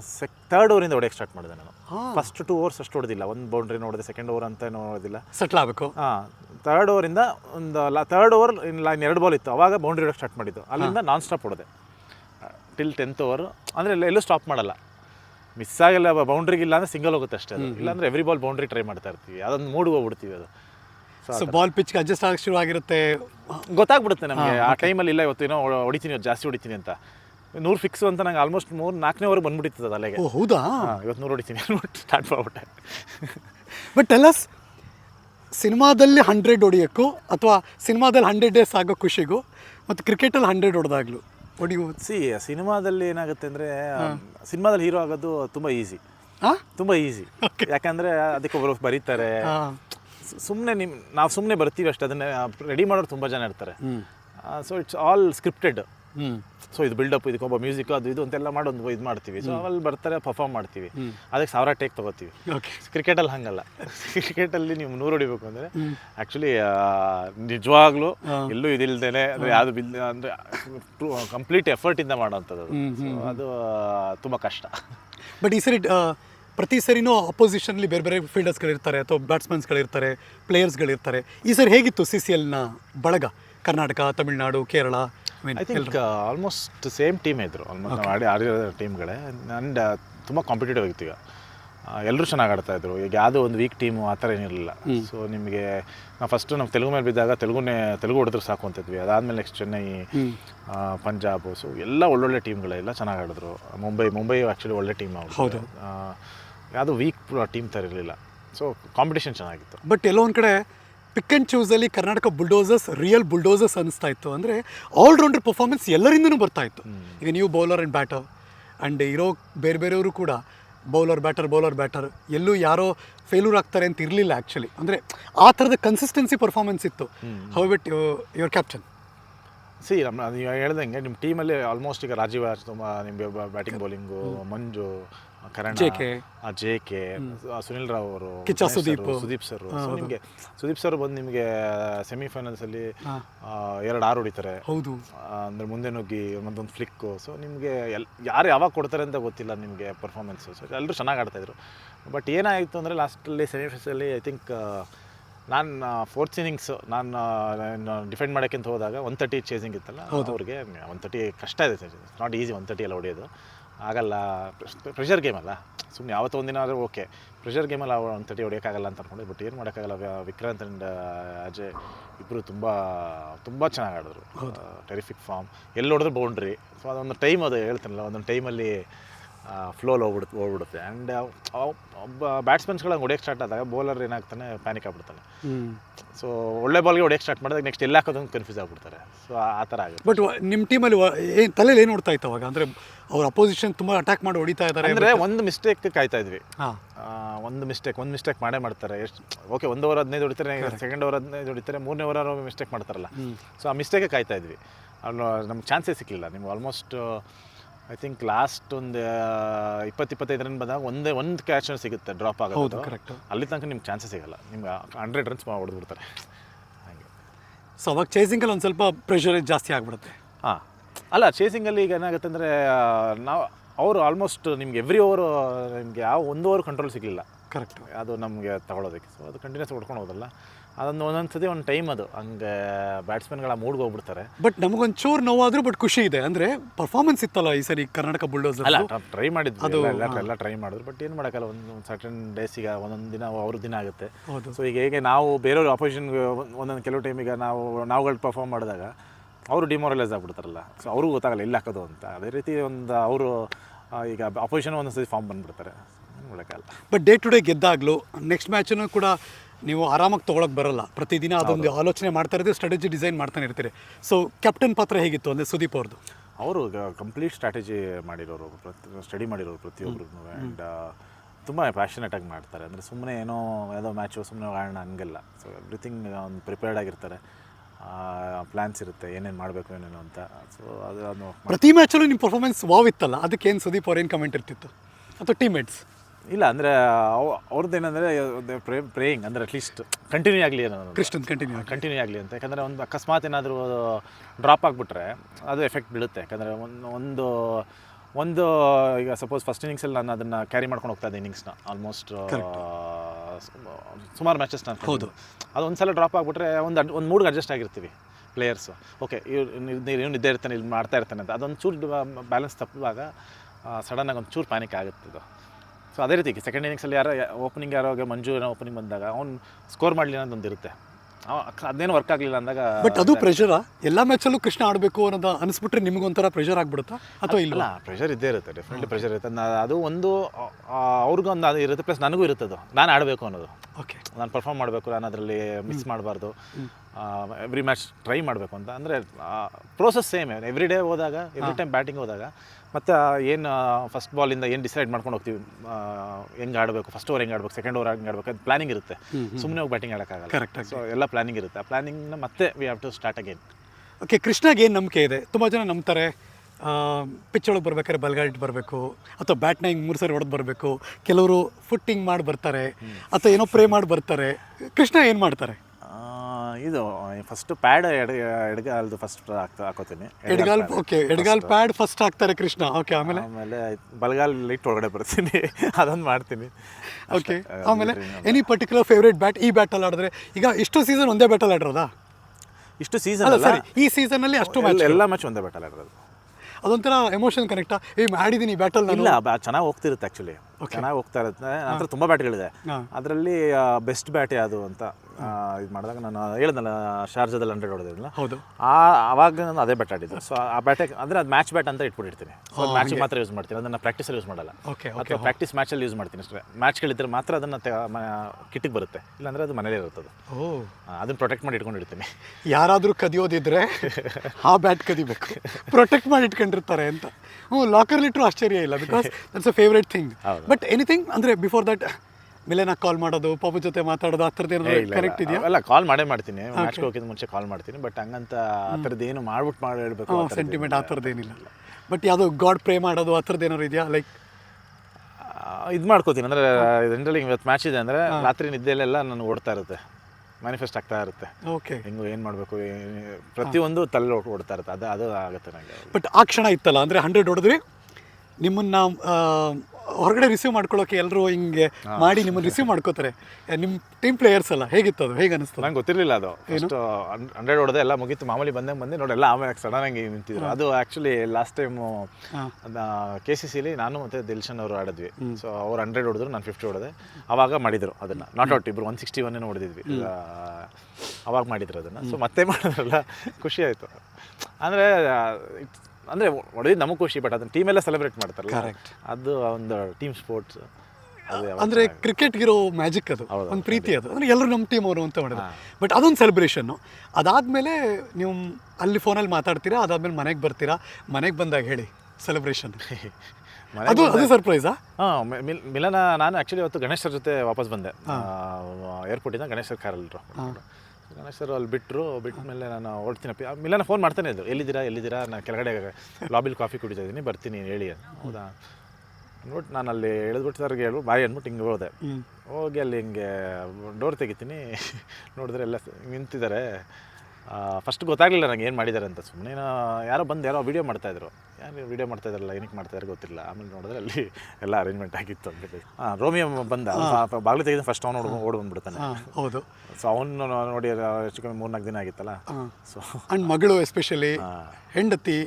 ಸೆಕ್ ತರ್ಡ್ ಓವರಿಂದ ಹೊಡೆಯಕ್ಕೆ ಸ್ಟಾರ್ಟ್ ಮಾಡಿದೆ ನಾನು. ಫಸ್ಟ್ ಟೂ ಓವರ್ಸ್ ಅಷ್ಟು ಹೊಡೆದಿಲ್ಲ. ಒಂದು ಬೌಂಡ್ರಿ ನೋಡಿದೆ ಸೆಕೆಂಡ್ ಓವರ್ ಅಂತ ನೋಡೋದಿಲ್ಲ ಸೆಟ್ಲ್ ಆಗಬೇಕು. ಹಾಂ ತರ್ಡ್ ಓವರಿಂದ ಒಂದು ಲಾ ತರ್ಡ್ ಓವರ್ ಇನ್ ಲೈನ್ ಎರಡು ಬಾಲ್ ಇತ್ತು. ಅವಾಗ ಬೌಂಡ್ರಿ ಹೊಡೆಯೋಕ್ಕೆ ಸ್ಟಾರ್ಟ್ ಮಾಡಿದ್ದು. ಅಲ್ಲಿಂದ ನಾನ್ ಸ್ಟಾಪ್ ಹೊಡೆದೆ. ಟಿಲ್ ಟೆಂತ್ ಓವರ್ ಅಂದರೆ ಎಲ್ಲೂ ಸ್ಟಾಪ್ ಮಾಡಲ್ಲ. ಮಿಸ್ ಆಗಿಲ್ಲ ಬೌಂಡ್ರಿಗೆ ಇಲ್ಲ ಅಂದರೆ ಸಿಂಗಲ್ ಹೋಗುತ್ತೆ ಅಷ್ಟೇ ಅದು. ಇಲ್ಲಾಂದರೆ ಎವ್ರಿ ಬಾಲ್ ಬೌಂಡ್ರಿ ಟ್ರೈ ಮಾಡ್ತಾ ಇರ್ತೀವಿ. ಅದೊಂದು ಮೂಡ್ ಹೋಗ್ಬಿಡ್ತೀವಿ ಅದು. ಸೊ ಬಾಲ್ ಪಿಚ್ಗೆ ಅಡ್ಜಸ್ಟ್ ಆಗಕ್ಕೆ ಶುರು ಆಗಿರುತ್ತೆ ಗೊತ್ತಾಗ್ಬಿಡುತ್ತೆ ನಮಗೆ. ಆ ಟೈಮಲ್ಲಿ ಇಲ್ಲ ಇವತ್ತು ಏನೋ ಹೊಡ- ಹೊಡಿತೀನಿ ಇವತ್ತು ಜಾಸ್ತಿ ಹೊಡಿತೀನಿ ಅಂತ. ನೂರು ಫಿಕ್ಸ್ ಅಂತ ನಂಗೆ ಆಲ್ಮೋಸ್ಟ್ ಮೂರು ನಾಲ್ಕನೇ ಓವರ್ ಬಂದ್ಬಿಟ್ಟಿತ್ತು ಅಲ್ಲಿಗೆ ಓ ಹೌದಾ? ಇವತ್ತು ನೂರು ಹೊಡಿತೀನಿ ಸ್ಟಾರ್ಟ್ ಮಾಡ್ಬಿಟ್ಟೆ. ಬಟ್ ಟೆಲಸ್ ಸಿನಿಮಾದಲ್ಲಿ ಹಂಡ್ರೆಡ್ ಹೊಡಿಯೋಕ್ಕೂ ಅಥವಾ ಸಿನಿಮಾದಲ್ಲಿ ಹಂಡ್ರೆಡ್ ಡೇಸ್ ಆಗೋ ಖುಷಿಗೂ ಮತ್ತು ಕ್ರಿಕೆಟಲ್ಲಿ ಹಂಡ್ರೆಡ್ ಹೊಡೆದಾಗ್ಲು ಹೊಡಿಯೋ ಸಿ ಸಿನಿಮಾದಲ್ಲಿ ಏನಾಗುತ್ತೆ ಅಂದರೆ ಸಿನಿಮಾದಲ್ಲಿ ಹೀರೋ ಆಗೋದು ತುಂಬ ಈಸಿ ತುಂಬ ಈಸಿ ಯಾಕಂದರೆ ಅದಕ್ಕೆ ಒಬ್ಬರು ಬರೀತಾರೆ. ಸುಮ್ಮನೆ ನಿಮ್ಮ ನಾವು ಸುಮ್ಮನೆ ಬರ್ತೀವಿ ಅಷ್ಟೇ ಅದನ್ನ ರೆಡಿ ಮಾಡೋರು ತುಂಬ ಜನ ಇರ್ತಾರೆ. So it's all scripted so ಇದು ಬಿಲ್ಡಪ್ ಇದಕ್ಕೊಬ್ಬ ಮ್ಯೂಸಿಕ್ ಅದು ಇದು ಅಂತೆಲ್ಲ ಮಾಡಿ ಒಂದು ಇದು ಮಾಡ್ತೀವಿ. ಸೊ ಅವಲ್ಲಿ ಬರ್ತಾರೆ ಪರ್ಫಾರ್ಮ್ ಮಾಡ್ತೀವಿ. ಅದಕ್ಕೆ ಸಾವಿರ ಟೇಕ್ ತಗೋತೀವಿ. ಕ್ರಿಕೆಟಲ್ಲಿ ಹಂಗಲ್ಲ. (laughs) ಕ್ರಿಕೆಟಲ್ಲಿ ನೀವು ನೂರು ಹೊಡಿಬೇಕು ಅಂದರೆ ಆ್ಯಕ್ಚುಲಿ ನಿಜವಾಗ್ಲೂ ಎಲ್ಲೂ ಇದಿಲ್ದೇನೆ ಅಂದರೆ ಯಾವುದು ಬಿಲ್ ಅಂದರೆ ಕಂಪ್ಲೀಟ್ ಎಫರ್ಟಿಂದ ಮಾಡೋವಂಥದ್ದು. ಅದು ತುಂಬ ಕಷ್ಟ. ಬಟ್ ಈ ಸರಿ ಪ್ರತಿ ಸರಿನೂ ಅಪೋಸಿಷನ್ಲಿ ಬೇರೆ ಬೇರೆ ಫೀಲ್ಡರ್ಸ್ಗಳಿರ್ತಾರೆ ಅಥವಾ ಬ್ಯಾಟ್ಸ್ಮನ್ಸ್ಗಳಿರ್ತಾರೆ ಪ್ಲೇಯರ್ಸ್ಗಳಿರ್ತಾರೆ ಈ ಸರಿ ಹೇಗಿತ್ತು ಸಿ ಸಿ ಎಲ್ನ ಬಳಗ? Karnataka Tamil Nadu Kerala I think almost same team ಇದ್ರು ಆಲ್ಮೋಸ್ಟ್ ನಾವು ಆಡಿ ಆಡಿರೋ ಟೀಮ್ಗಳೇ ಅಂಡ್ ತುಂಬ ಕಾಂಪಿಟೇಟಿವ್ ಆಗಿತ್ತು ಈಗ. ಎಲ್ಲರೂ ಚೆನ್ನಾಗಿ ಆಡ್ತಾ ಇದ್ರು. ಈಗ ಯಾವುದೋ ಒಂದು ವೀಕ್ ಟೀಮು ಆ ಥರ ಏನಿರಲಿಲ್ಲ. ಸೊ ನಿಮಗೆ ನಾವು ಫಸ್ಟು ನಾವು ತೆಲುಗು ಮೇಲೆ ಬಿದ್ದಾಗ ತೆಲುಗುನೇ ತೆಲುಗು ಹೊಡೆದ್ರೆ ಸಾಕು ಅಂತಿದ್ವಿ ಅದಾದಮೇಲೆ ನೆಕ್ಸ್ಟ್ ಚೆನ್ನೈ ಪಂಜಾಬ್. ಸೊ ಎಲ್ಲ ಒಳ್ಳೊಳ್ಳೆ ಟೀಮ್ಗಳೆಲ್ಲ ಚೆನ್ನಾಗಿ ಆಡಿದ್ರು. ಮುಂಬೈ ಮುಂಬೈ ಆ್ಯಕ್ಚುಲಿ ಒಳ್ಳೆ ಟೀಮ್ ಹೌದು. ಯಾವುದೋ ವೀಕ್ ಟೀಮ್ ಥರ ಇರಲಿಲ್ಲ. ಸೊ ಕಾಂಪಿಟೇಷನ್ ಚೆನ್ನಾಗಿತ್ತು. ಬಟ್ ಎಲ್ಲೋ ಒಂದು ಕಡೆ ಪಿಕ್ ಆ್ಯಂಡ್ ಚೂಸಲ್ಲಿ ಕರ್ನಾಟಕ ಬುಲ್ಡೋಸರ್ಸ್ ರಿಯಲ್ ಬುಲ್ಡೋಸರ್ಸ್ ಅನಿಸ್ತಾ ಇತ್ತು. ಅಂದರೆ ಆಲ್ರೌಂಡರ್ ಪರ್ಫಾರ್ಮೆನ್ಸ್ ಎಲ್ಲರಿಂದನೂ ಬರ್ತಾ ಇತ್ತು. ಈಗ ನೀವು ಬೌಲರ್ ಆ್ಯಂಡ್ ಬ್ಯಾಟರ್ ಆ್ಯಂಡ್ ಇರೋ ಬೇರೆ ಬೇರೆಯವರು ಕೂಡ ಬೌಲರ್ ಬ್ಯಾಟರ್ ಬೌಲರ್ ಬ್ಯಾಟರ್ ಎಲ್ಲೂ ಯಾರೋ ಫೇಲ್ಯೂರ್ ಆಗ್ತಾರೆ ಅಂತ ಇರಲಿಲ್ಲ ಆ್ಯಕ್ಚುಲಿ ಅಂದರೆ ಆ ಥರದ ಕನ್ಸಿಸ್ಟೆನ್ಸಿ ಪರ್ಫಾರ್ಮೆನ್ಸ್ ಇತ್ತು. ಹೌ ಬಿಟ್ ಯುವರ್ ಕ್ಯಾಪ್ಟನ್ ಸಿ ನಮ್ಮ ನೀವು ಹೇಳ್ದಂಗೆ ನಿಮ್ಮ ಟೀಮಲ್ಲಿ ಆಲ್ಮೋಸ್ಟ್ ಈಗ ರಾಜೀವ್ ತುಂಬ ನಿಮಗೆ batting bowling Manju Karan JK. J K Sunil Rao ಅವರು ಕಿಚ್ಚ ಗಣೇಶ್ ಸುದೀಪ್. ಸರ್, ಸುದೀಪ್ ಸರ್ ನಿಮಗೆ ಸುದೀಪ್ ಸರ್ ಬಂದು ನಿಮಗೆ ಸೆಮಿಫೈನಲ್ಸಲ್ಲಿ ಎರಡು ಆರು ಹೊಡಿತಾರೆ. ಹೌದು. ಆ, ಅಂದ್ರೆ ಮುಂದೆ ನುಗ್ಗಿ ಒಂದೊಂದು ಫ್ಲಿಕ್ಕು ಸೊ ನಿಮಗೆ ಎಲ್ ಯಾರು ಯಾವಾಗ ಕೊಡ್ತಾರೆ ಅಂತ ಗೊತ್ತಿಲ್ಲ ನಿಮಗೆ ಪರ್ಫಾರ್ಮೆನ್ಸ್ ಸೊ ಎಲ್ಲರೂ ಚೆನ್ನಾಗಿ ಆಡ್ತಾಯಿದ್ರು ಬಟ್ ಏನಾಯಿತು ಅಂದರೆ ಲಾಸ್ಟಲ್ಲಿ ಸೆಮಿಫೈನಲ್ಸಲ್ಲಿ ಐ ಥಿಂಕ್ ನಾನು ಫೋರ್ತ್ ಇನ್ನಿಂಗ್ಸ್ ನಾನು ಡಿಫೆಂಡ್ ಮಾಡೋಕ್ಕಿಂತ ಹೋದಾಗ ಒನ್ ತರ್ಟಿ ಚೇಸಿಂಗ್ ಇತ್ತಲ್ಲ ಅವ್ರಿಗೆ ಒನ್ ತರ್ಟಿ ಕಷ್ಟ ಇದೆ ನಾಟ್ ಈಸಿ ಒನ್ ತರ್ಟಿ ಎಲ್ಲ ಹೊಡೆಯೋದು. ಆಗಲ್ಲ. ಪ್ರೆಷರ್ ಗೇಮ್ ಅಲ್ಲ. ಸುಮ್ಮನೆ ಯಾವತ್ತೋ ಒಂದಿನ ಆದರೆ ಓಕೆ ಪ್ರೆಷರ್ ಗೇಮಲ್ಲಿ ಅವ್ರು ಒಂದು ತರ್ಟಿ ಹೊಡಿಯೋಕ್ಕಾಗಲ್ಲ ಅಂತ ಅನ್ಕೊಂಡೆ ಬಟ್ ಏನು ಮಾಡೋಕ್ಕಾಗಲ್ಲ. ವಿಕ್ರಾಂತ್ ಆ್ಯಂಡ್ ಅಜಯ್ ಇಬ್ಬರು ತುಂಬ ತುಂಬ ಚೆನ್ನಾಗಿ ಆಡಿದ್ರು. ಟೆರಿಫಿಕ್ ಫಾರ್ಮ್ ಎಲ್ಲಿ ಹೊಡೆದ್ರು ಬೌಂಡ್ರಿ ಸೊ ಅದೊಂದು ಟೈಮ್ ಅದು ಹೇಳ್ತೀನಲ್ಲ ಒಂದೊಂದು ಟೈಮಲ್ಲಿ ಫ್ಲೋಲ್ ಹೋಗ್ಬಿಡುತ್ತೆ ಹೋಗ್ಬಿಡುತ್ತೆ. ಆ್ಯಂಡ್ ಒಬ್ಬ ಬ್ಯಾಟ್ಸ್ಮನ್ಸ್ಗಳಂಗೆ ಹೊಡಿಯೋಕ್ಕೆ ಸ್ಟಾರ್ಟ್ ಆದಾಗ ಬೌಲರ್ ಏನಾಗ್ತಾನೆ ಪ್ಯಾನಿಕ್ ಆಗ್ಬಿಡ್ತಾನೆ. ಸೊ ಒಳ್ಳೆ ಬಾಲ್ಗೆ ಹೊಡಿಯೋಕ್ಕೆ ಸ್ಟಾರ್ಟ್ ಮಾಡಿದಾಗ ನೆಕ್ಸ್ಟ್ ಎಲ್ಲ ಹಾಕೋದಂಗೆ ಕನ್ಫ್ಯೂಸ್ ಆಗ್ಬಿಡ್ತಾರೆ. ಸೊ ಆ ಥರ ಆಗುತ್ತೆ. ಬಟ್ ನಿಮ್ಮ ಟೀಮಲ್ಲಿ ಏನು ತಲೆಯಲ್ಲಿ ಏನು ನೋಡ್ತಾ ಇತ್ತು ಅವಾಗ? ಅಂದರೆ ಅವ್ರ ಅಪೋಸಿಷನ್ ತುಂಬ ಅಟ್ಯಾಕ್ ಮಾಡಿ ಹೊಡಿತಾ ಇದ್ದಾರೆ ಅಂದರೆ ಒಂದು ಮಿಸ್ಟೇಕ್ ಕಾಯ್ತಾ ಇದ್ವಿ. ಹಾಂ. ಒಂದು ಮಿಸ್ಟೇಕ್ ಒಂದು ಮಿಸ್ಟೇಕ್ ಮಾಡೇ ಮಾಡ್ತಾರೆ. ಎಷ್ಟು ಓಕೆ ಒಂದು ಓವರ್ ಹದಿನೈದು ಹೊಡಿತಾರೆ ಸೆಕೆಂಡ್ ಓವರ್ ಹದಿನೈದು ಹೊಡಿತಾರೆ ಮೂರನೇ ಓವರ್ ಮಿಸ್ಟೇಕ್ ಮಾಡ್ತಾರಲ್ಲ. ಸೊ ಆ ಮಿಸ್ಟೇಕೇ ಕಾಯ್ತಾ ಇದ್ವಿ. ಅಲ್ಲಿ ನಮ್ಗೆ ಚಾನ್ಸೇ ಸಿಕ್ಕಿಲ್ಲ ನಿಮ್ಗೆ ಆಲ್ಮೋಸ್ಟ್ ಐ ಥಿಂಕ್ ಲಾಸ್ಟ್ ಒಂದು ಇಪ್ಪತ್ತು ಇಪ್ಪತ್ತೈದರಿಂದ ರನ್ ಬಂದಾಗ ಒಂದೇ ಒಂದು ಕ್ಯಾಚ್ ಸಿಗುತ್ತೆ ಡ್ರಾಪ್ ಹೌದು ಆಗೋದು ಕರೆಕ್ಟ್ ಅಲ್ಲಿ ತನಕ ನಿಮ್ಗೆ ಚಾನ್ಸಸ್ ಸಿಗಲ್ಲ. ನಿಮ್ಗೆ ಹಂಡ್ರೆಡ್ ರನ್ಸ್ ಹೊಡೆದ್ಬಿಡ್ತಾರೆ. ಹಾಗೆ. ಸೊ ಅವಾಗ ಚೇಸಿಂಗಲ್ಲಿ ಒಂದು ಸ್ವಲ್ಪ ಪ್ರೆಷರ್ ಜಾಸ್ತಿ ಆಗ್ಬಿಡುತ್ತೆ. ಹಾಂ. ಅಲ್ಲ ಚೇಸಿಂಗಲ್ಲಿ ಈಗ ಏನಾಗುತ್ತೆ ಅಂದರೆ ನಾವು ಅವರು ಆಲ್ಮೋಸ್ಟ್ ನಿಮ್ಗೆ ಎವ್ರಿ ಓವರ್ ನಿಮಗೆ ಯಾವ ಒಂದು ಓವರ್ ಕಂಟ್ರೋಲ್ ಸಿಗಲಿಲ್ಲ. ಕರೆಕ್ಟ್ ಅದು ನಮಗೆ ತಗೊಳೋದಕ್ಕೆ. ಸೊ ಅದು ಕಂಟಿನ್ಯೂಸ್ ಹೊಡ್ಕೊಂಡು ಹೋದಲ್ಲ ಅದೊಂದು ಒಂದೊಂದು ಸತಿ ಒಂದು ಟೈಮ್ ಅದು. ಹಂಗೆ ಬ್ಯಾಟ್ಸ್ಮನ್ಗಳ ಮೂಡ್ಗೆ ಹೋಗ್ಬಿಡ್ತಾರೆ. ಬಟ್ ನಮಗೊಂದು ಚೂರು ನೋವಾದರೂ ಬಟ್ ಖುಷಿ ಇದೆ. ಅಂದರೆ ಪರ್ಫಾರ್ಮೆನ್ಸ್ ಇತ್ತಲ್ಲ ಈ ಸರಿ ಕರ್ನಾಟಕ ಬುಲ್ಡೋಸ್ ಅಲ್ಲ ಟ್ರೈ ಮಾಡಿದ್ವಿ. ಅದು ಎಲ್ಲ ಎಲ್ಲ ಟ್ರೈ ಮಾಡಿದ್ರು. ಬಟ್ ಏನು ಮಾಡೋಕ್ಕಲ್ಲ? ಒಂದು ಸರ್ಟನ್ ಈಗ ಒಂದೊಂದು ದಿನ ಅವ್ರ ದಿನ ಆಗುತ್ತೆ. ಸೊ ಈಗ ಹೇಗೆ ನಾವು ಬೇರೆಯವ್ರ ಆಪೋಸಿಷನ್ ಒಂದೊಂದು ಕೆಲವು ಟೈಮಿಗೆ ನಾವು ನಾವುಗಳು ಪರ್ಫಾರ್ಮ್ ಮಾಡಿದಾಗ ಅವರು ಡಿಮೋರಲೈಸ್ ಆಗ್ಬಿಡ್ತಾರಲ್ಲ. ಸೊ ಅವ್ರಿಗೂ ಗೊತ್ತಾಗಲ್ಲ ಎಲ್ಲಿ ಹಾಕೋದು ಅಂತ. ಅದೇ ರೀತಿ ಒಂದು ಅವರು ಈಗ ಆಪೋಸಿಷನ್ ಒಂದೊಂದು ಸತಿ ಫಾರ್ಮ್ ಬಂದ್ಬಿಡ್ತಾರೆ. ಬಟ್ ಡೇ ಟು ಡೇ ಗೆದ್ದಾಗಲೂ ನೆಕ್ಸ್ಟ್ ಮ್ಯಾಚನ್ನು ಕೂಡ ನೀವು ಆರಾಮಾಗಿ ತೊಗೊಳಕ್ಕೆ ಬರಲ್ಲ. ಪ್ರತಿದಿನ ಅದೊಂದು ಆಲೋಚನೆ ಮಾಡ್ತಾ ಇರ್ತೀವಿ ಸ್ಟ್ರಾಟಜಿ ಡಿಸೈನ್ ಮಾಡ್ತಾನೆ ಇರ್ತೀರಿ. ಸೊ ಕ್ಯಾಪ್ಟನ್ ಪಾತ್ರ ಹೇಗಿತ್ತು ಅಂದರೆ ಸುದೀಪ್ ಅವ್ರದ್ದು ಅವರು ಕಂಪ್ಲೀಟ್ ಸ್ಟ್ರಾಟಜಿ ಮಾಡಿರೋರು ಪ್ರತಿ ಸ್ಟಡಿ ಮಾಡಿರೋರು ಪ್ರತಿಯೊಬ್ಬರು ಆ್ಯಂಡ್ ತುಂಬ ಪ್ಯಾಷನೇಟಾಗಿ ಮಾಡ್ತಾರೆ. ಅಂದರೆ ಸುಮ್ಮನೆ ಏನೋ ಯಾವುದೋ ಮ್ಯಾಚು ಸುಮ್ಮನೆ ಆಡೋಣ ಹಂಗಲ್ಲ. ಸೊ ಎವ್ರಿಥಿಂಗ್ ಒಂದು ಪ್ರಿಪೇರ್ಡ್ ಆಗಿರ್ತಾರೆ. ಪ್ಲ್ಯಾನ್ಸ್ ಇರುತ್ತೆ ಏನೇನು ಮಾಡಬೇಕು ಏನೇನು ಅಂತ. ಸೊ ಅದು ಪ್ರತಿ ಮ್ಯಾಚಲ್ಲೂ ನಿಮ್ಮ ಪರ್ಫಾರ್ಮೆನ್ಸ್ ವಾವ್ ಇತ್ತಲ್ಲ? ಅದಕ್ಕೆ ಏನು ಸುದೀಪ್ ಅವ್ರು ಏನು ಕಮೆಂಟ್ ಇರ್ತಿತ್ತು? ಅಥವಾ ಟೀಮ್ಮೇಟ್ಸ್ ಇಲ್ಲ ಅಂದರೆ ಅವ್ರದ್ದು ಏನಂದರೆ ಪ್ರೇ ಪ್ರೇಯಿಂಗ್ ಅಂದರೆ ಅಟ್ಲೀಸ್ಟ್ ಕಂಟಿನ್ಯೂ ಆಗಲಿ ಅನ್ನೋದು. ಕ್ರಿಸ್ಟನ್ ಕಂಟಿನ್ಯೂ ಕಂಟಿನ್ಯೂ ಆಗಲಿ ಅಂತ. ಯಾಕಂದರೆ ಒಂದು ಅಕಸ್ಮಾತ್ ಏನಾದರೂ ಡ್ರಾಪ್ ಆಗಿಬಿಟ್ರೆ ಅದು ಎಫೆಕ್ಟ್ ಬೀಳುತ್ತೆ. ಯಾಕಂದರೆ ಒಂದು ಒಂದು ಒಂದು ಈಗ ಸಪೋಸ್ ಫಸ್ಟ್ ಇನ್ನಿಂಗ್ಸಲ್ಲಿ ನಾನು ಅದನ್ನು ಕ್ಯಾರಿ ಮಾಡ್ಕೊಂಡು ಹೋಗ್ತಾ ಇದ್ದೆ ಇನ್ನಿಂಗ್ಸ್ನ ಆಲ್ಮೋಸ್ಟ್ ಸುಮಾರು ಮ್ಯಾಚಸ್ ನಾನು ಹೌದು. ಅದು ಒಂದು ಸಲ ಡ್ರಾಪ್ ಆಗಿಬಿಟ್ರೆ ಒಂದು ಅಡ್- ಒಂದು ಮೂಡ್ಗೆ ಅಡ್ಜಸ್ಟ್ ಆಗಿರ್ತೀವಿ ಪ್ಲೇಯರ್ಸ್ ಓಕೆ ಇವ್ನು ಇದ್ದೇ ಇರ್ತಾನೆ ಇಲ್ಲಿ ಮಾಡ್ತಾ ಇರ್ತಾನೆ ಅಂತ. ಅದೊಂದು ಚೂರು ಬ್ಯಾಲೆನ್ಸ್ ತಪ್ಪುವಾಗ ಸಡನ್ನಾಗಿ ಒಂದು ಚೂರು ಪ್ಯಾನಿಕ್ ಆಗುತ್ತೆ ಇದು ಸೊ ಅದೇ ರೀತಿ ಸೆಕೆಂಡ್ ಇನ್ನಿಂಗ್ಸಲ್ಲಿ ಯಾರೋ ಓಪನಿಂಗ್ ಯಾರೋ ಮಂಜು ಏನೋ ಓಪನಿಂಗ್ ಬಂದಾಗ ಅವ್ನು ಸ್ಕೋರ್ ಮಾಡಲಿ ಅನ್ನೋದೊಂದು ಇರುತ್ತೆ ಅದೇನು ವರ್ಕ್ ಆಗಲಿಲ್ಲ ಅಂದಾಗ ಬಟ್ ಅದು ಪ್ರೆಷರ ಎಲ್ಲ ಮ್ಯಾಚಲ್ಲೂ ಕೃಷ್ಣ ಆಡಬೇಕು ಅನ್ನೋದು ಅನಿಸ್ಬಿಟ್ರೆ ನಿಮಗೊಂಥರ ಪ್ರೆಷರ್ ಆಗ್ಬಿಡುತ್ತಾ? ಅಥವಾ ಇಲ್ಲ ಪ್ರೆಷರ್ ಇದ್ದೇ ಇರುತ್ತೆ ಡೆಫಿನೆಟ್ಲಿ ಪ್ರೆಷರ್ ಇರುತ್ತೆ. ಅದು ಒಂದು ಅವ್ರಿಗೊಂದು ಅವ್ರಿಗೂ ಒಂದು ಅದು ಇರುತ್ತೆ ಪ್ಲಸ್ ನನಗೂ ಇರುತ್ತೆ ಅದು ನಾನು ಆಡಬೇಕು ಅನ್ನೋದು. ಓಕೆ ನಾನು ಪರ್ಫಾರ್ಮ್ ಮಾಡಬೇಕು ನಾನು ಅದರಲ್ಲಿ ಮಿಸ್ ಮಾಡಬಾರ್ದು. ಎವ್ರಿ ಮ್ಯಾಚ್ ಟ್ರೈ ಮಾಡಬೇಕು ಅಂತ. ಅಂದರೆ ಪ್ರೋಸೆಸ್ ಸೇಮ್ ಎವ್ರಿ ಡೇ ಹೋದಾಗ ಎವ್ರಿ ಟೈಮ್ ಬ್ಯಾಟಿಂಗ್ ಹೋದಾಗ ಮತ್ತು ಏನು ಫಸ್ಟ್ ಬಾಲಿಂದ ಏನು ಡಿಸೈಡ್ ಮಾಡ್ಕೊಂಡು ಹೋಗ್ತೀವಿ? ಹೆಂಗೆ ಆಡಬೇಕು? ಫಸ್ಟ್ ಓವರ್ ಹೆಂಗೆ ಆಡಬೇಕು? ಸೆಕೆಂಡ್ ಓವರ್ ಹೆಂಗೆ ಆಡಬೇಕು? ಅದು ಪ್ಲಾನಿಂಗ್ ಇರುತ್ತೆ. ಸುಮ್ಮನೆ ಹೋಗಿ ಬ್ಯಾಟಿಂಗ್ ಆಡೋಕ್ಕಾಗಲ್ಲ ಕರೆಕ್ಟ್ ಆಗಿ. ಸೊ ಎಲ್ಲ ಪ್ಲಾನಿಂಗ್ ಇರುತ್ತೆ. ಆ ಪ್ಲಾನಿಂಗ್ನ ಮತ್ತೆ we have to start again okay ಕೃಷ್ಣಾಗೆ ಏನು ನಂಬಿಕೆ ಇದೆ? ತುಂಬ ಜನ ನಂಬ್ತಾರೆ. ಪಿಚ್ ಒಳಗೆ ಬರ್ಬೇಕಾದ್ರೆ ಬಲ್ಗಾಲ್ಟ್ ಬರಬೇಕು ಅಥವಾ ಬ್ಯಾಟ್ನ ಹಿಂಗೆ ಮೂರು ಸರಿ ಹೊಡೆದು ಬರಬೇಕು. ಕೆಲವರು ಫುಟ್ಟಿಂಗ್ ಮಾಡಿ ಬರ್ತಾರೆ ಅಥವಾ ಏನೋ ಪ್ರೇ ಮಾಡಿ ಬರ್ತಾರೆ. ಕೃಷ್ಣ ಏನು ಮಾಡ್ತಾರೆ? ಇದು ಫಸ್ಟ್ ಪ್ಯಾಡ್ ಎಡ ಎಡಗಾಲ್ದು ಫಸ್ಟ್ ಹಾಕ್ತಾ ಹಾಕೋತೀನಿ. ಎಡಗಾಲ್ ಓಕೆ ಎಡಗಾಲ್ ಪ್ಯಾಡ್ ಫಸ್ಟ್ ಹಾಕ್ತಾರೆ ಕೃಷ್ಣ. ಓಕೆ ಆಮೇಲೆ? ಆಮೇಲೆ ಬಲಗಾಲ್ ಲೈಟ್ ಒಳಗಡೆ ಬರ್ತೀನಿ. (laughs) ಅದೊಂದು ಮಾಡ್ತೀನಿ. ಓಕೆ ಆಮೇಲೆ ಎನಿ ಪರ್ಟಿಕ್ಯುಲರ್ ಫೇವ್ರೇಟ್ ಬ್ಯಾಟ್ ಈ ಬ್ಯಾಟಲ್ಲಿ ಆಡಿದ್ರೆ ಈಗ ಇಷ್ಟು ಸೀಸನ್ ಒಂದೇ ಬ್ಯಾಟಲ್ಲಿ ಆಡಿರೋದಾ? ಇಷ್ಟು ಸೀಸನ್ ಸರಿ ಈ ಸೀಸನಲ್ಲಿ ಅಷ್ಟು ಮ್ಯಾಚ್ ಎಲ್ಲ ಮ್ಯಾಚ್ ಒಂದೇ ಬ್ಯಾಟಲ್ ಆಡಿರೋದು. ಅದೊಂಥರ ಎಮೋಷನ್ ಕನೆಕ್ಟಾ ಏ ಆಡಿದ್ದೀನಿ ಬ್ಯಾಟಲ್ ಇಲ್ಲ ಚೆನ್ನಾಗಿ ಹೋಗ್ತಿರುತ್ತೆ ಆ್ಯಕ್ಚುಲಿ ಚೆನ್ನಾಗಿ ಹೋಗ್ತಾ ಇರುತ್ತೆ. ನಂತರ ತುಂಬ ಬ್ಯಾಟ್ಗಳಿದೆ. ಅದರಲ್ಲಿ ಬೆಸ್ಟ್ ಬ್ಯಾಟ್ ಯಾವುದು ಅಂತ ಇದು ಮಾಡಿದಾಗ ನಾನು ಹೇಳಿದ್ನಲ್ಲ ಶಾರ್ಜಾದಲ್ಲಿ ಹಂಡ್ರೆಡ್ ಹೊಡೆದಿಲ್ಲ ಹೌದು. ಆ ಆವಾಗ ನಾನು ಅದೇ ಬ್ಯಾಟ್ ಆಡಿದ್ದು ಸೊ ಆ ಬ್ಯಾಟ್ ಅಂದರೆ ಅದು ಮ್ಯಾಚ್ ಬ್ಯಾಟ್ ಅಂತ ಇಟ್ಬಿಟ್ಟಿರ್ತೀನಿ. ಸೊ ಮ್ಯಾಚಿಗೆ ಮಾತ್ರ ಯೂಸ್ ಮಾಡ್ತೀನಿ. ಅದನ್ನು ಪ್ರಾಕ್ಟೀಸಲ್ಲಿ ಯೂಸ್ ಮಾಡಲ್ಲ. ಓಕೆ ಅಥವಾ ಪ್ರಾಕ್ಟೀಸ್ ಮ್ಯಾಚಲ್ಲಿ ಯೂಸ್ ಮಾಡ್ತೀನಿ ಅಷ್ಟೇ. ಮ್ಯಾಚ್ಗಳಿದ್ರೆ ಮಾತ್ರ ಅದನ್ನು ಕಿಟ್ಟಿಗೆ ಬರುತ್ತೆ. ಇಲ್ಲಾಂದರೆ ಅದು ಮನೇಲೇ ಇರುತ್ತೆ ಅದು ಓ ಅದನ್ನು ಪ್ರೊಟೆಕ್ಟ್ ಮಾಡಿ ಇಟ್ಕೊಂಡಿರ್ತೀನಿ ಯಾರಾದರೂ ಕದಿಯೋದಿದ್ರೆ ಆ ಬ್ಯಾಟ್ ಕದಿಬೇಕು. ಪ್ರೊಟೆಕ್ಟ್ ಮಾಡಿ ಇಟ್ಕೊಂಡಿರ್ತಾರೆ ಅಂತ. ಹ್ಞೂ ಲಾಕರ್ಲಿಟ್ರು ಆಶ್ಚರ್ಯ ಇಲ್ಲ. Because that's a favourite thing ಹೌದು. ಬಟ್ ಎನಿಥಿಂಗ್ ಅಂದ್ರೆ ಬಿಫೋರ್ ದಟ್ ಮಿಲೆನ ಕಾಲ್ ಮಾಡೋದು ಪಾಪು ಜೊತೆ ಮಾತಾಡೋದು ಆ ಥರದ್ದು ಏನಾದ್ರು ಕರೆಕ್ಟ್ ಇದೆಯಾ? ಅಲ್ಲ ಕಾಲ್ ಮಾಡೇ ಮಾಡ್ತೀನಿ. ಮ್ಯಾಚ್ಗೆ ಹೋಗಿದ ಮುಂಚೆ ಕಾಲ್ ಮಾಡ್ತೀನಿ. ಬಟ್ ಹಂಗಂತ ಆ ಥರದ್ದು ಏನು ಮಾಡ್ಬಿಟ್ಟು ಮಾಡಿ ಹೇಳ್ಬೇಕು ಸೆಂಟಿಮೆಂಟ್ ಆ ಥರದ್ದು ಏನಿಲ್ಲ. ಬಟ್ ಯಾವುದೋ ಗಾಡ್ ಪ್ರೇ ಮಾಡೋದು ಆ ಥರದ್ದು ಏನಾದ್ರು ಇದೆಯಾ? ಲೈಕ್ ಇದು ಮಾಡ್ಕೋತೀನಿ. ಅಂದರೆ ಜನರಲಿ ಇವತ್ತು ಮ್ಯಾಚ್ ಇದೆ ಅಂದರೆ ರಾತ್ರಿ ನಿದ್ದೆಲೆಲ್ಲ ನಾನು ಓಡ್ತಾ ಇರುತ್ತೆ. ಮ್ಯಾನಿಫೆಸ್ಟ್ ಆಗ್ತಾ ಇರುತ್ತೆ. ಓಕೆ ಹೆಂಗು ಏನು ಮಾಡಬೇಕು ಪ್ರತಿಯೊಂದು ತಲೆ ಓಡ್ತಾ ಇರುತ್ತೆ. ಅದು ಅದು ಆಗುತ್ತೆ ನನಗೆ ಬಟ್ ಆ ಕ್ಷಣ ಇತ್ತಲ್ಲ ಅಂದರೆ ಹಂಡ್ರೆಡ್ ಹೊಡೆದ್ರಿ ನಿಮ್ಮನ್ನ ಹೊರಗಡೆ ರಿಸೀವ್ ಮಾಡ್ಕೊಳ್ಳೋಕೆ ಎಲ್ಲರೂ ಹಿಂಗೆ ಮಾಡಿ ನಿಮ್ಮನ್ನ ರಿಸೀವ್ ಮಾಡ್ಕೋತಾರೆ. ನಿಮ್ಮ ಟೀಮ್ ಪ್ಲೇಯರ್ಸ್ ಅಲ್ಲ ಹೇಗಿತ್ತು ಅದು? ಹೇಗೆ ಅನಿಸ್ತು? ನಂಗೆ ಗೊತ್ತಿರಲಿಲ್ಲ ಅದು. ಫಸ್ಟ್ ಹಂಡ್ರೆಡ್ ಹೊಡೆದೇ ಎಲ್ಲ ಮುಗೀತು. ಮಾಮೂಲಿ ಬಂದೆ ಬಂದೆ ನೋಡಿ ಎಲ್ಲ ಆಮೇಲೆ ಸಡನ್ ಆಗಿ ನಿಂತಿದ್ರು. ಅದು actually last time K C ಸಿಲಿ ನಾನು ಮತ್ತು ದಿಲ್ಶನ್ ಅವರು ಆಡಿದ್ವಿ. ಸೊ ಅವ್ರು ಹಂಡ್ರೆಡ್ ಹೊಡೆದ್ರು ನಾನು ಫಿಫ್ಟಿ ಹೊಡೆದೆ. ಅವಾಗ ಮಾಡಿದ್ರು ಅದನ್ನು. ನಾಟ್ ಔಟ್ ಇಬ್ರು ಒನ್ ಸಿಕ್ಸ್ಟಿ ಒನ್ ಹೊಡೆದಿದ್ವಿ. ಅವಾಗ ಮಾಡಿದ್ರು ಅದನ್ನು. ಸೊ ಮತ್ತೆ (laughs) ಮಾಡಿದ್ರಲ್ಲ ಖುಷಿ ಆಯಿತು. ಅಂದರೆ ಅಂದರೆ ಹೊಡೆದಿದ್ದು ನಮಗೆ ಖುಷಿ ಬಟ್ ಅದನ್ನ ಟೀಮೆಲ್ಲ ಸೆಲೆಬ್ರೇಟ್ ಮಾಡ್ತಾರೆ ಕರೆಕ್ಟ್ ಅದು ಒಂದು ಟೀಮ್ ಸ್ಪೋರ್ಟ್ಸ್ ಅಂದ್ರೆ ಕ್ರಿಕೆಟ್ ಇರೋ ಕ್ರಿಕೆಟ್ಗಿರೋ ಮ್ಯಾಜಿಕ್ ಅದು ಒಂದು ಪ್ರೀತಿ ಅದು. ಅಂದ್ರೆ ಎಲ್ಲರೂ ನಮ್ಮ ಟೀಮ್ ಅವರು ಅಂತ ಮಾಡಿದ್ರು. ಬಟ್ ಅದೊಂದು ಸೆಲೆಬ್ರೇಷನ್ನು ಅದಾದ್ಮೇಲೆ ನೀವು ಅಲ್ಲಿ ಫೋನಲ್ಲಿ ಮಾತಾಡ್ತೀರಾ ಅದಾದ್ಮೇಲೆ ಮನೆಗೆ ಬರ್ತೀರಾ? ಮನೆಗೆ ಬಂದಾಗ ಹೇಳಿ ಸೆಲೆಬ್ರೇಷನ್ (laughs) ಅದು ಅದು ಸರ್ಪ್ರೈಸಾ ಹಾಂ ಮಿಲನ ನಾನು ಆ್ಯಕ್ಚುಲಿ ಅವತ್ತು ಗಣೇಶರ ಜೊತೆ ವಾಪಸ್ ಬಂದೆ. ಏರ್ಪೋರ್ಟಿಂದ ಗಣೇಶರ ಕಾರಲ್ಲಿ ಗಣೇಶ್ ಸರ್ ಅಲ್ಲಿ ಬಿಟ್ಟರು ಬಿಟ್ಟ ಮೇಲೆ ನಾನು ಇಲ್ಲ ಮಿಲನ ಫೋನ್ ಮಾಡ್ತಾನೆ ಇದ್ದರು ಎಲ್ಲಿದ್ದೀರಾ ಎಲ್ಲಿದ್ದೀರಾ? ನಾನು ಕೆಳಗಡೆ ಲಾಬಿಲಿ ಕಾಫಿ ಕುಡಿತಾ ಇದ್ದೀನಿ. ಬರ್ತೀನಿ ಹೇಳಿ. ಹೌದಾ? ಅಂದ್ಬಿಟ್ಟು ನಾನು ಅಲ್ಲಿ ಎಳೆದ್ಬಿಟ್ಟು ಸರ್ಗೆ ಹೇಳು ಬಾಯಿ ಅಂದ್ಬಿಟ್ಟು ಹಿಂಗೆ ಹೋದೆ. ಹೋಗಿ ಅಲ್ಲಿ ಹಿಂಗೆ ಡೋರ್ ತೆಗಿತೀನಿ. ನೋಡಿದ್ರೆ ಎಲ್ಲ ನಿಂತಿದ್ದಾರೆ. ಫಸ್ಟ್ ಗೊತ್ತಾಗಲಿಲ್ಲ ನನಗೆ ಏನು ಮಾಡಿದ್ದಾರೆ ಅಂತ. ಸುಮ್ಮನೆ ಯಾರೋ ಬಂದು ಯಾರೋ ವೀಡಿಯೋ ಮಾಡ್ತಾಯಿದ್ರು ಯಾರು ವೀಡಿಯೋ ಮಾಡ್ತಾ ಇದ್ರಲ್ಲ ಏನಕ್ಕೆ ಮಾಡ್ತಾಯಿದ್ರು ಗೊತ್ತಿಲ್ಲ ಆಮೇಲೆ ನೋಡಿದ್ರೆ ಅಲ್ಲಿ ಎಲ್ಲ ಅರೇಂಜ್ಮೆಂಟ್ ಆಗಿತ್ತು ಅಂತ ಹಾಂ ರೋಮಿಯೋ ಬಂದ. ಬಾಗಿಲು ತೆಗೆದು ಫಸ್ಟ್ ಅವ್ನು ಓಡ್ ಓಡ್ ಬಂದ್ಬಿಡ್ತಾನೆ. ಹೌದು. ಸೊ ಅವನು ನೋಡಿ ಹೆಚ್ಚು ಕಮ್ಮಿ ಮೂರ್ನಾಲ್ಕು ದಿನ ಆಗಿತ್ತಲ್ಲ. ಸೊ ಅಂಡ್ ಮಗಳು ಎಸ್ಪೆಷಲಿ ಹೆಂಡತಿ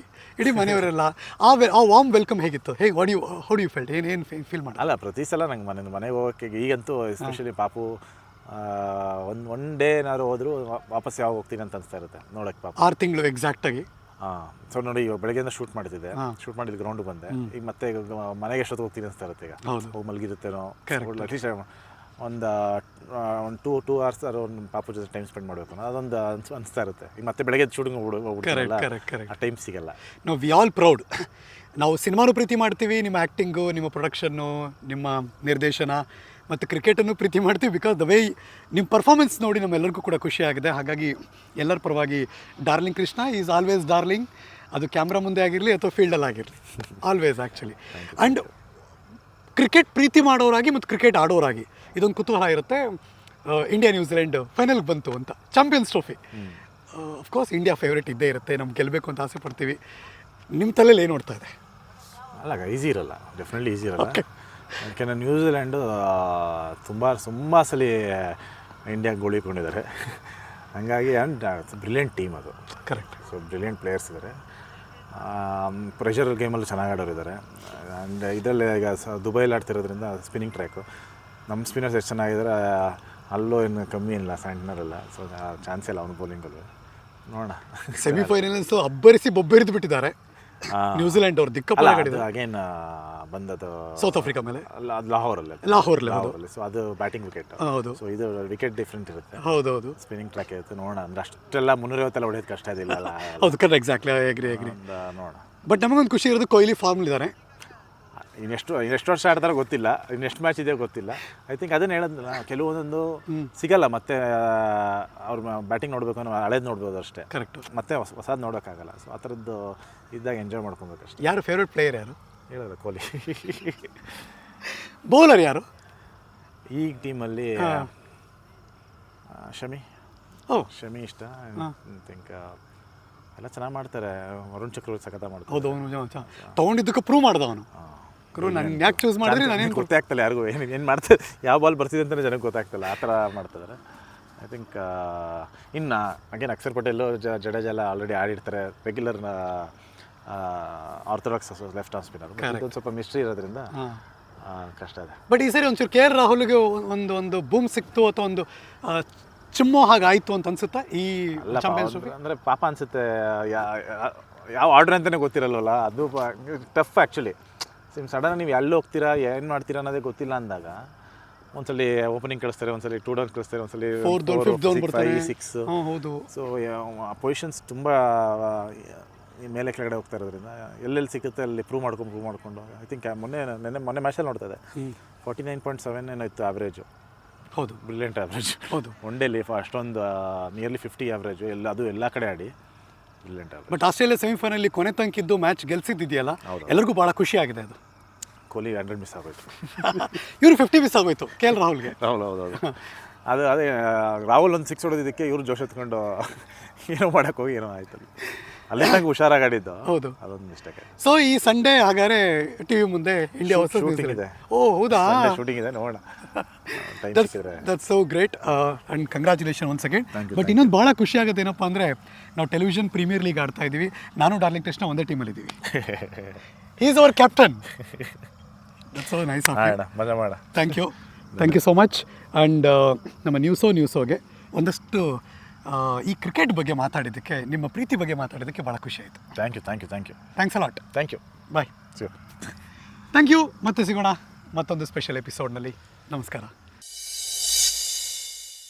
ಇಡೀ ಮನೆಯವರೆಲ್ಲ ಆ ಆ ವಾಮ್ ವೆಲ್ಕಮ್ ಹೇಗಿತ್ತು? ಹೇಗೆ ಹೊಡಿ ಹೌ ಯು ಫೆಲ್ಟ್ ಏನು ಏನು ಫೀಲ್ ಮಾಡಿ ಅಲ್ಲ ಪ್ರತಿ ಸಲ ನಂಗೆ ಮನೆ ಮನೆಗೆ ಹೋಗೋಕ್ಕೆ ಈಗಂತೂ ಎಸ್ಪೆಷಲಿ ಪಾಪು ಒಂದು ಒನ್ ಡೇ ಏನಾದ್ರು ಹೋದರೂ ವಾಪಸ್ ಯಾವಾಗ ಹೋಗ್ತೀನಿ ಅಂತ ಅನಿಸ್ತಾ ಇರುತ್ತೆ. ನೋಡೋಕ್ಕೆ ಪಾಪ. ಆರು ತಿಂಗಳು ಎಕ್ಸಾಕ್ಟಾಗಿ ಹಾಂ ಸೊ ನೋಡಿ ಇವಾಗ ಬೆಳಗ್ಗೆಯಿಂದ ಶೂಟ್ ಮಾಡ್ತಿದ್ದೆ. ಶೂಟ್ ಮಾಡಿದ ಗ್ರೌಂಡ್ ಬಂದೆ. ಈಗ ಮತ್ತೆ ಈಗ ಮನೆಗೆ ಎಷ್ಟೊತ್ತು ಹೋಗ್ತೀನಿ ಅನಿಸ್ತಾ ಇರುತ್ತೆ ಈಗ. ಹೋಗಿ ಮಲಗಿರುತ್ತೇನೋ. ಅಟ್ಲೀಸ್ಟ್ ಒಂದು ಒಂದು ಟೂ ಟೂ ಅವರ್ಸ್ ಒಂದು ಪಾಪು ಜೊತೆ ಟೈಮ್ ಸ್ಪೆಂಡ್ ಮಾಡಬೇಕು ಅದೊಂದು ಅನ್ಸ್ ಅನಿಸ್ತಾ ಇರುತ್ತೆ. ಈಗ ಮತ್ತೆ ಬೆಳಗ್ಗೆ ಶೂಟಿಂಗ್. ಆ ಟೈಮ್ ಸಿಗಲ್ಲ. ನಾವು ವಿ ಆಲ್ ಪ್ರೌಡ್ ನಾವು ಸಿನಿಮಾನು ಪ್ರೀತಿ ಮಾಡ್ತೀವಿ ನಿಮ್ಮ ಆ್ಯಕ್ಟಿಂಗು ನಿಮ್ಮ ಪ್ರೊಡಕ್ಷನ್ನು ನಿಮ್ಮ ನಿರ್ದೇಶನ. ಮತ್ತು ಕ್ರಿಕೆಟನ್ನು ಪ್ರೀತಿ ಮಾಡ್ತೀವಿ ಬಿಕಾಸ್ ದ ವೇ ನಿಮ್ಮ ಪರ್ಫಾರ್ಮೆನ್ಸ್ ನೋಡಿ ನಮ್ಮೆಲ್ಲರಿಗೂ ಕೂಡ ಖುಷಿ ಆಗಿದೆ. ಹಾಗಾಗಿ ಎಲ್ಲರ ಪರವಾಗಿ darling Krishna is always darling ಅದು ಕ್ಯಾಮ್ರಾ ಮುಂದೆ ಆಗಿರಲಿ ಅಥವಾ ಫೀಲ್ಡಲ್ಲಿ ಆಗಿರಲಿ. ಆಲ್ವೇಸ್ ಆ್ಯಕ್ಚುಲಿ ಆ್ಯಂಡ್ ಕ್ರಿಕೆಟ್ ಪ್ರೀತಿ ಮಾಡೋರಾಗಿ ಮತ್ತು ಕ್ರಿಕೆಟ್ ಆಡೋರಾಗಿ. ಇದೊಂದು ಕುತೂಹಲ ಇರುತ್ತೆ. ಇಂಡಿಯಾ ನ್ಯೂಜಿಲೆಂಡ್ ಫೈನಲ್ಗೆ ಬಂತು ಅಂತ. Champions trophy of course India favourite ಇದ್ದೇ ಇರುತ್ತೆ. ನಮ್ಗೆ ಗೆಲ್ಲಬೇಕು ಅಂತ ಆಸೆ ಪಡ್ತೀವಿ. ನಿಮ್ಮ ತಲೆಯಲ್ಲಿ ಏನು ನೋಡ್ತಾ ಇದೆ? ಅಲ್ಲ ಈಸಿ ಇರಲ್ಲ. ಡೆಫಿನೆಟ್ಲಿ ಈಸಿ ಇರಲ್ಲ. ಯಾಕೆಂದರೆ ನ್ಯೂಜಿಲ್ಯಾಂಡು ತುಂಬ ತುಂಬ ಸಲ ಇಂಡಿಯಾಗೆ ಗೋಳಿಕೊಂಡಿದ್ದಾರೆ ಹಂಗಾಗಿ ಆ್ಯಂಡ್ ಬ್ರಿಲಿಯಂಟ್ ಟೀಮ್ ಅದು. ಕರೆಕ್ಟ್ ಸೊ ಬ್ರಿಲಿಯಂಟ್ ಪ್ಲೇಯರ್ಸ್ ಇದ್ದಾರೆ ಪ್ರೆಷರ್ ಗೇಮಲ್ಲಿ ಚೆನ್ನಾಗಿ ಆಡೋರು ಇದ್ದಾರೆ ಆ್ಯಂಡ್ ಇದರಲ್ಲಿ ಈಗ ಸ ದುಬೈಲಿ ಆಡ್ತಿರೋದ್ರಿಂದ ಸ್ಪಿನ್ನಿಂಗ್ ಟ್ರ್ಯಾಕು ನಮ್ಮ ಸ್ಪಿನ್ನರ್ಸ್ ಎಷ್ಟು ಚೆನ್ನಾಗಿದ್ದಾರೆ ಅಲ್ಲೂ ಏನು ಕಮ್ಮಿ ಇಲ್ಲ ಸ್ಯಾಂಟ್ನರೆಲ್ಲ ಸೊ ಚಾನ್ಸ್ ಇಲ್ಲ ಅವ್ನು ಬೌಲಿಂಗಲ್ಲೂ ನೋಡೋಣ. ಸೆಮಿಫೈನಲ್ಸು ಅಬ್ಬರಿಸಿ ಬೊಬ್ಬೆರಿದು ಬಿಟ್ಟಿದ್ದಾರೆ. ನ್ಯೂಜಿಲೆಂಡ್ ಅವ್ರು ದಿಕ್ಕಪ್ಪ ಕಡಿದ್ರು ಅಗೇನ್ ಬಂದದ್ದು ಸೌತ್ ಆಫ್ರಿಕಾ ಮೇಲೆ. ಅಲ್ಲ ಅದು ಲಾಹೋರಲ್ಲಿ. ಲಾಹೋರ್ಲಿ ಹೌದು. ಲಾಹೋರಲ್ಲಿ ಸೊ ಅದು ಬ್ಯಾಟಿಂಗ್ ವಿಕೆಟ್ ಹೌದು. ಸೊ ಇದು ವಿಕೆಟ್ ಡಿಫ್ರೆಂಟ್ ಇರುತ್ತೆ. ಹೌದೌದು. ಸ್ಪಿನಿಂಗ್ ಟ್ರ್ಯಾಕ್ ಇರುತ್ತೆ ನೋಡೋಣ. ಅಂದ್ರೆ ಅಷ್ಟೆಲ್ಲ ಮುನ್ನೂರೈವತ್ತೆಲ್ಲ ಹೊಡೆಯೋದು ಕಷ್ಟ ಇದಿಲ್ಲ ಹೌದು ಕರೆಕ್ಟ್ ಎಕ್ಸಾಕ್ಟ್ಲಿ ಎಗ್ರಿ ಎಗ್ರಿ ನೋಡೋಣ. ಬಟ್ ನಮಗೊಂದು ಖುಷಿ ಇರೋದು ಕೊಹ್ಲಿ ಫಾರ್ಮ್ ಇದ್ದಾರೆ ಇನ್ನೆಷ್ಟು ಇನ್ನೆಷ್ಟು ವರ್ಷ ಆಡ್ತಾರೋ ಗೊತ್ತಿಲ್ಲ. ಇನ್ನೆಷ್ಟು ಮ್ಯಾಚ್ ಇದೆಯೋ ಗೊತ್ತಿಲ್ಲ. ಐ ಥಿಂಕ್ ಅದನ್ನು ಹೇಳೋದಿಲ್ಲ ಕೆಲವೊಂದೊಂದು ಸಿಗಲ್ಲ. ಮತ್ತೆ ಅವ್ರ ಬ್ಯಾಟಿಂಗ್ ನೋಡ್ಬೇಕು ಅನ್ನೋ ಹಳೇದು ನೋಡ್ಬೋದು ಅಷ್ಟೇ. ಕರೆಕ್ಟ್ ಮತ್ತೆ ಹೊಸ ಹೊಸದು ನೋಡೋಕ್ಕಾಗಲ್ಲ. ಸೊ ಆ ಥರದ್ದು ಇದ್ದಾಗ ಎಂಜಾಯ್ ಮಾಡ್ಕೊಬೇಕಷ್ಟೇ ಯಾರು ಫೇವ್ರೆಟ್ ಪ್ಲೇಯರ್ ಯಾರು? ಹೇಳಿದ್ರೆ ಕೊಹ್ಲಿ ಬೌಲರ್ ಯಾರು? ಈ ಟೀಮಲ್ಲಿ ಶಮಿ. ಓ. ಶಮಿ ಇಷ್ಟ. ಥಿಂಕ್ ಎಲ್ಲ ಚೆನ್ನಾಗಿ ಮಾಡ್ತಾರೆ. ವರುಣ್ ಚಕ್ರವರ್ತಿ ಸಖತ ಮಾಡ್ತಾರೆ. ಹೌದು ಅವನು ತೊಗೊಂಡಿದ್ದಕ್ಕೆ ಪ್ರೂವ್ ಮಾಡ್ದ ಅವನು ಗುರು ನನ್ ಯಾಕೆ ಚೂಸ್ ಮಾಡಿದ್ರೆ? ನಾನೇನು ಗೊತ್ತೇ ಆಗ್ತಿಲ್ಲ ಯಾರಿಗೂ. ಏನು ಏನು ಮಾಡ್ತಾರೆ ಯಾವ ಬಾಲ್ ಬರ್ತಿದೆ ಅಂತಲೇ ಜನಕ್ಕೆ ಗೊತ್ತಾಗ್ತಲ್ಲ. ಆ ಥರ ಮಾಡ್ತಿದ್ದಾರೆ ಐ ಥಿಂಕ್ ಇನ್ನು ಅಗೇನ್ ಅಕ್ಷರ್ ಪಟೇಲು ಜಡೇಜಾ ಎಲ್ಲ already ಆಡಿರ್ತಾರೆ. Regular orthodox left off spinner ಇದೊಂದು ಸ್ವಲ್ಪ ಮಿಸ್ಟ್ರಿ ಇರೋದ್ರಿಂದ ಕಷ್ಟ ಇದೆ. ಬಟ್ ಈ ಸರಿ ಒಂಚೂರು ಕೆ ಆರ್ ರಾಹುಲ್ಗೆ ಒಂದು ಒಂದು ಬೂಮ್ ಸಿಕ್ತು ಅಥವಾ ಒಂದು ಚಿಮ್ಮೋ ಹಾಗೆ ಆಯ್ತು ಅಂತ ಅನ್ಸುತ್ತಾ ಈ ಅಂದರೆ ಪಾಪ ಅನಿಸುತ್ತೆ. ಯಾವ ಆರ್ಡರ್ ಅಂತಲೇ ಗೊತ್ತಿರಲ್ವಲ್ಲ? ಅದು ಟಫ್ ಆ್ಯಕ್ಚುಲಿ ಸಿಮ್ ಸಡನ್ ನೀವು ಎಲ್ಲಿ ಹೋಗ್ತೀರಾ ಏನು ಮಾಡ್ತೀರಾ ಅನ್ನೋದೇ ಗೊತ್ತಿಲ್ಲ ಅಂದಾಗ ಒಂದ್ಸಲಿ ಓಪನಿಂಗ್ ಕಳಿಸ್ತಾರೆ ಒಂದ್ಸಲಿ ಟೂ ಡೌನ್ ಕಳಿಸ್ತಾರೆ ಒಂದ್ಸಲಿ ಸಿಕ್ಸ್ ಸೊ ಪೊಸಿಷನ್ಸ್ ತುಂಬ ಮೇಲೆ ಕೆಳಗಡೆ ಹೋಗ್ತಾ ಇರೋದ್ರಿಂದ ಎಲ್ಲೆಲ್ಲಿ ಸಿಗುತ್ತೆ ಅಲ್ಲಿ ಪ್ರೂವ್ ಮಾಡ್ಕೊಂಡು ಪ್ರೂವ್ ಮಾಡ್ಕೊಂಡು. ಐ ಥಿಂಕ್ ಮೊನ್ನೆ ನೆನ್ನೆ ಮೊನ್ನೆ ಮ್ಯಾಚಲ್ಲಿ ನೋಡ್ತಾ ಇದೆ ಫಾರ್ಟಿ ನೈನ್ ಪಾಯಿಂಟ್ ಸೆವೆನ್ ಏನಾಯ್ತು ಆವ್ರೇಜು ಹೌದು. ಬ್ರಿಲಿಯಂಟ್ ಆವ್ರೇಜ್ ಹೌದು. ಒನ್ ಡೇಲಿ ಅಷ್ಟೊಂದು ನಿಯರ್ಲಿ ಫಿಫ್ಟಿ ಆವ್ರೇಜು ಎಲ್ಲ ಅದು ಎಲ್ಲ ಕಡೆ ಆಡಿ. ಬಟ್ ಆಸ್ಟ್ರೇಲಿಯಾ ಸೆಮಿಫೈನಲ್ ಕೊನೆ ತಂಕಿದ್ದು ಮ್ಯಾಚ್ ಗೆಲ್ಸಿದ್ದಿದೆಯಲ್ಲ. ಎಲ್ಲರಿಗೂ ಭಾಳ ಖುಷಿ ಆಗಿದೆ ಅದು. ಕೊಹ್ಲಿ ಹಂಡ್ರೆಡ್ ಮಿಸ್ ಆಗೋಯ್ತು. ಇವರು ಫಿಫ್ಟಿ ಮಿಸ್ ಆಗೋಯ್ತು ಕೆ ಎಲ್ ರಾಹುಲ್ಗೆ. ರಾಹುಲ್ ಹೌದು ಹೌದು. ಅದು ಅದೇ ರಾಹುಲ್ ಒಂದು ಸಿಕ್ಸ್ ಹೊಡೆದಿದ್ದಕ್ಕೆ ಇವರು ಜೋಶ್ ಎತ್ಕೊಂಡು (laughs) ಏನೋ ಮಾಡೋಕ್ಕೋಗಿ ಹೋಗಿ ಏನೋ ಆಯ್ತು ಅಲ್ಲಿ ನಂಗೆ ಹುಷಾರಾಗಿ ಆಡಿದ್ದು ಹೌದು. ಅದೊಂದು ಮಿಸ್ಟೇಕ್ ಸೊ ಈ ಸಂಡೇ ಹಾಗಾದ್ರೆ ಟಿವಿ ಮುಂದೆ ಇಂಡಿಯಾ ಹೊಸ ಶೂಟಿಂಗ್ ಇದೆ. ಓ ಹೌದಾ? ಶೂಟಿಂಗ್ ಇದೆ ನೋಡೋಣ. That that's so great and congratulation once second but ಇನ್ನೊಂದು ಭಾಳ ಖುಷಿ ಆಗುತ್ತೆ ಏನಪ್ಪ ಅಂದರೆ ನಾವು ಟೆಲಿವಿಷನ್ ಪ್ರೀಮಿಯರ್ ಲೀಗ್ ಆಡ್ತಾ ಇದ್ದೀವಿ. ನಾನು ಡಾರ್ಲಿಂಗ್ ಟೆಸ್ಟ್ನ ಒಂದೇ ಟೀಮಲ್ಲಿ ಇದ್ದೀವಿ. Is our captain that's so nice ಮಜಾ ಮಾಡ. Thank you thank you so much and ನಮ್ಮ ನ್ಯೂಸೋ ನ್ಯೂಸೋಗೆ ಒಂದಷ್ಟು ಈ ಕ್ರಿಕೆಟ್ ಬಗ್ಗೆ ಮಾತಾಡಿದ್ದಕ್ಕೆ ನಿಮ್ಮ ಪ್ರೀತಿ ಬಗ್ಗೆ ಮಾತಾಡಿದ್ದಕ್ಕೆ ಭಾಳ ಖುಷಿ ಆಯಿತು. Thank you thank you thank you thanks a lot thank you bye thank you ಮತ್ತೆ ಸಿಗೋಣ ಮತ್ತೊಂದು ಸ್ಪೆಷಲ್ ಎಪಿಸೋಡ್ನಲ್ಲಿ ನಮಸ್ಕಾರ.